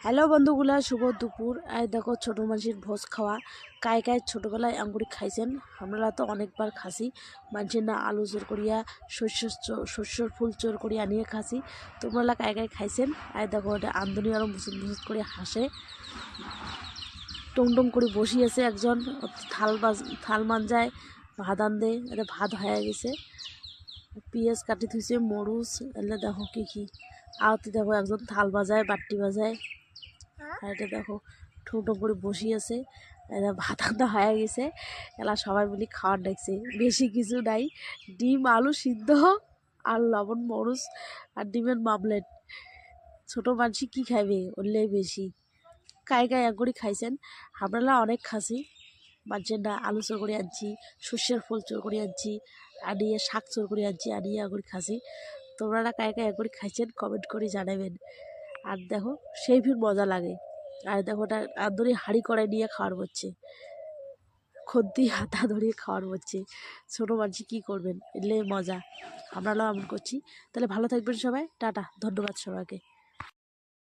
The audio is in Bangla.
হ্যালো বন্ধুগুলা, শুভ দুপুর। আর দেখো, ছোটো মাঝির ভোজ খাওয়া। কায় কায় ছোটোবেলায় আঙ্গুরি খাইছেন? আমরা তো অনেকবার খাসি। মানুষের না, আলু চোর করিয়া, শস্য শস্যর ফুল চোর করিয়া নিয়ে খাসি। তোমরা কায় কায় খাইছেন? আর দেখো, এটা আন্দনি আরও মুসুদ মুসুদ করে হাসে। টং টং করে বসি আছে একজন। থাল বাজ, থাল মানজায়, ভাত আনদে এটা ভাত হয়ে গেছে। পেঁয়াজ কাটি থুইছে, মরুচ, এলে দেখো কি কি। আওতে দেখো একজন থাল বাজায় বাট্টি বাজায়। আর এটা দেখো ঠোঁটো করে বসি আছে ভাত আন্দা হয়ে গেছে। এলা সবাই মিলে খাওয়ার ডাকছে বেশি কিছু নাই। ডিম, আলু সিদ্ধ আর লবণ, মরুচ আর ডিমের মামলেট ছোট মানুষ কি খাইবে? ওরলেই বেশি। কায় কাই এক করে খাইছেন? আমরা অনেক খাসি। মানুষের না আলু চোর করে আনছি, সর্ষের ফুল চোর করে আনছি আনিয়ে শাক চোর করে আনছি আনিয়ে আগুরি খাসি। তোমরা না কায় কায় একবার খাইছেন? কমেন্ট করে জানাবেন। আর দেখো, সেই ফির মজা লাগে। আর দেখো, ওটা আর ধরি হাঁড়ি কড়াই নিয়ে খাওয়ার হচ্ছে। খদ্দি হাতা ধরিয়ে খাওয়ার হচ্ছে। ছোটো মানুষ কী করবেন? এলে মজা। আমরা এমন করছি। তাহলে ভালো থাকবেন সবাই। টাটা। ধন্যবাদ সবাইকে।